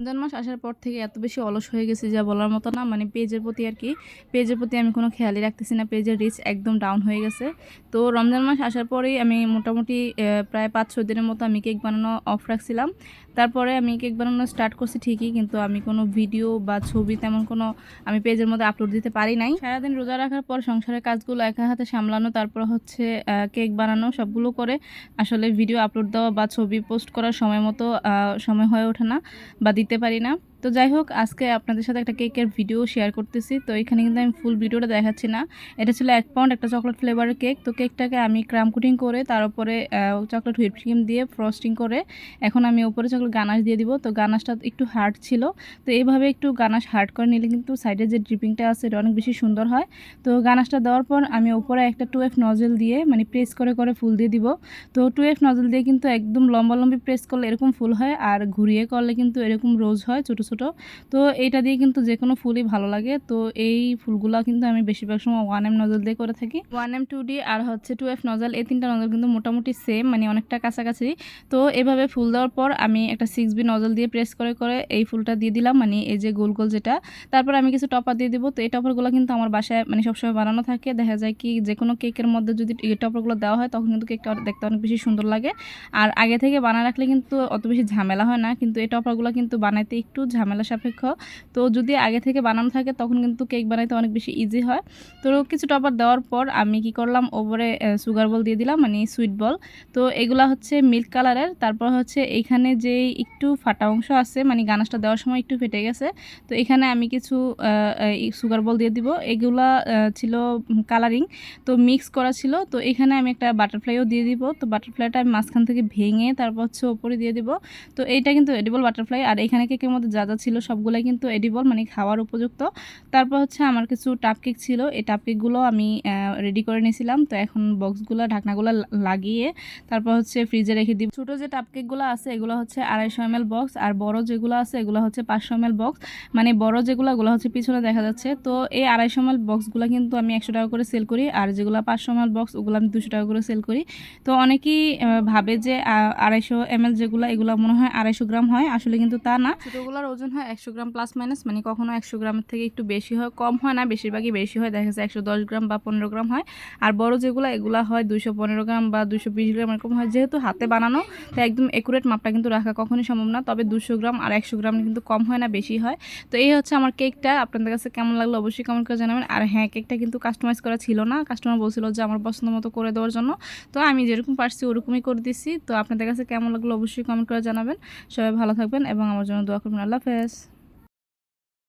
রমজান মাস আসার পর থেকে এত বেশি অলস হয়ে গেছে যা বলার মতো না। মানে পেজের প্রতি আর কি, পেজের প্রতি আমি কোনো খেয়ালই রাখতেছি না। পেজের রিচ একদম ডাউন হয়ে গেছে। তো রমজান মাস আসার পরেই আমি মোটামুটি প্রায় পাঁচ ছয় দিনের মতো আমি কেক বানানো অফ রাখছিলাম। তারপরে আমি কেক বানানো স্টার্ট করছি ঠিকই, কিন্তু আমি কোনো ভিডিও বা ছবি তেমন কোনো আমি পেজের মধ্যে আপলোড দিতে পারি নাই। সারাদিন রোজা রাখার পর সংসারের কাজগুলো একা হাতে সামলানো, তারপর হচ্ছে কেক বানানো সবগুলো করে আসলে ভিডিও আপলোড দেওয়া বা ছবি পোস্ট করার সময় মতো সময় হয়ে ওঠে না বা দিতে পারি না। তো যাই হোক, আজকে আপনাদের সাথে একটা কেকের ভিডিও শেয়ার করতেছি। তো এখানে কিন্তু আমি ফুল ভিডিওটা দেখাচ্ছি না। এটা ছিল এক পাউন্ড একটা চকলেট ফ্লেভারের কেক তো কেকটাকে আমি ক্রাম কুটিং করে তার উপরে চকলেট হুইপ ক্রিম দিয়ে ফ্রস্টিং করে, এখন আমি উপরে চকলেট গানাশ দিয়ে দিব। তো গানাশটা একটু হার্ড ছিল। তো এইভাবে একটু গানাশ হার্ড করে নিলে কিন্তু সাইডে যে ড্রিপিংটা আছে, এটা অনেক বেশি সুন্দর হয়। তো গানাশটা দেওয়ার পর আমি উপরে একটা টু এফ নজেল দিয়ে মানে প্রেস করে করে ফুল দিয়ে দিব। তো টু এফ নজল দিয়ে কিন্তু একদম লম্বা লম্বি প্রেস করলে এরকম ফুল হয়, আর ঘুরিয়ে করলে কিন্তু এরকম রোজ হয় ছোট ছোট। তো এইটা দিয়ে কিন্তু যে কোনো ফুলই ভালো লাগে। তো এই ফুলগুলো কিন্তু আমি বেশিরভাগ সময় ওয়ান এম নজল দিয়ে করে থাকি। ওয়ান এম, টু ডি আর হচ্ছে টু এফ নজল এই তিনটা নজল কিন্তু মোটামুটি সেম মানে অনেকটা কাছাকাছি। তো এভাবে ফুল দেওয়ার পর আমি একটা সিক্স বি নজল দিয়ে প্রেস করে করে এই ফুলটা দিয়ে দিলাম মানে এই যে গোল গোল যেটা। তারপর আমি কিছু টপার দিয়ে দিব। তো এই টপারগুলো কিন্তু আমার বাসায় মানে সবসময় বানানো থাকে। দেখা যায় কি যে কোনো কেকের মধ্যে যদি টপারগুলো দেওয়া হয়, তখন কিন্তু কেকটা দেখতে অনেক বেশি সুন্দর লাগে। আর আগে থেকে বানা রাখলে কিন্তু অত বেশি ঝামেলা হয় না। কিন্তু এই টপারগুলো কিন্তু বানাইতে একটু ঝামেলা সাপেক্ষ। তো যদি আগে থেকে বানানো থাকে, তখন কিন্তু কেক বানাইতে অনেক বেশি ইজি হয়। তো কিছু টপার দেওয়ার পর আমি কি করলাম, ওপরে সুগার বল দিয়ে দিলাম মানে সুইট বল তো এগুলা হচ্ছে মিল্ক কালারের তারপর হচ্ছে এইখানে যে একটু ফাটা অংশ আছে মানে গানাসটা দেওয়ার সময় একটু ফেটে গেছে। তো এখানে আমি কিছু সুগার বল দিয়ে দিব। এগুলা ছিল কালারিং তো মিক্স করা ছিল। তো এখানে আমি একটা বাটারফ্লাইও দিয়ে দিব। তো বাটারফ্লাইটা আমি মাঝখান থেকে ভেঙে তারপর হচ্ছে ওপরে দিয়ে দিব। তো এইটা কিন্তু এডিবল বাটারফ্লাই আর এখানে কেকের মধ্যে যা যা ছিল, সবগুলাই কিন্তু এডিবল মানে খাওয়ার উপযুক্ত। তারপর হচ্ছে আমার কিছু টাপ কেক ছিল, এই টাপ কেকগুলো আমি রেডি করে নিয়েছিলাম। তো এখন বক্সগুলো ঢাকনাগুলো লাগিয়ে তারপর হচ্ছে ফ্রিজে রেখে দিই ছোটো যে টাপ কেকগুলো আছে, এগুলো হচ্ছে আড়াইশো এম বক্স আর বড় যেগুলো আছে, এগুলো হচ্ছে পাঁচশো এম বক্স মানে বড় যেগুলো, ওগুলো হচ্ছে পিছনে দেখা যাচ্ছে। তো এই আড়াইশো এম বক্সগুলো কিন্তু আমি একশো টাকা করে সেল করি, আর যেগুলো পাঁচশো এম বক্স ওগুলো আমি দুশো টাকা করে সেল করি। তো অনেকেই ভাবে যে আড়াইশো এম যেগুলো, এগুলো মনে হয় আড়াইশো গ্রাম হয়, আসলে কিন্তু তা না। ছোটোগুলোর ওজন হয় একশো গ্রাম প্লাস মাইনাস মানে কখনো একশো গ্রামের থেকে একটু বেশি হয়, কম হয় না, বেশিরভাগই বেশি হয়। দেখা যাচ্ছে একশো দশ গ্রাম বা পনেরো গ্রাম হয়। আর বড় যেগুলো, এগুলো হয় দুশো পনেরো গ্রাম বা দুশো বিশ গ্রাম, এরকম হয়। যেহেতু হাতে বানানো, তাই একদম একুরেট মাপটা কিন্তু রাখা কখনোই সম্ভব না। তবে দুশো গ্রাম আর একশো গ্রাম কিন্তু কম হয় না, বেশি হয়। তো এই হচ্ছে আমার কেকটা আপনাদের কাছে কেমন লাগল অবশ্যই কমেন্ট করে জানাবেন। আর হ্যাঁ কেকটা কিন্তু কাস্টমাইজ করা ছিল না। কাস্টমার বলছিল যে আমার পছন্দ মতো করে দেওয়ার জন্য। তো আমি যেরকম পারছি ওরকমই করে দিচ্ছি তো আপনাদের কাছে কেমন লাগল অবশ্যই কমেন্ট করে জানাবেন। সবাই ভালো থাকবেন এবং আমার জন্য দোয়া করবেন। আল্লাহ হাফেজ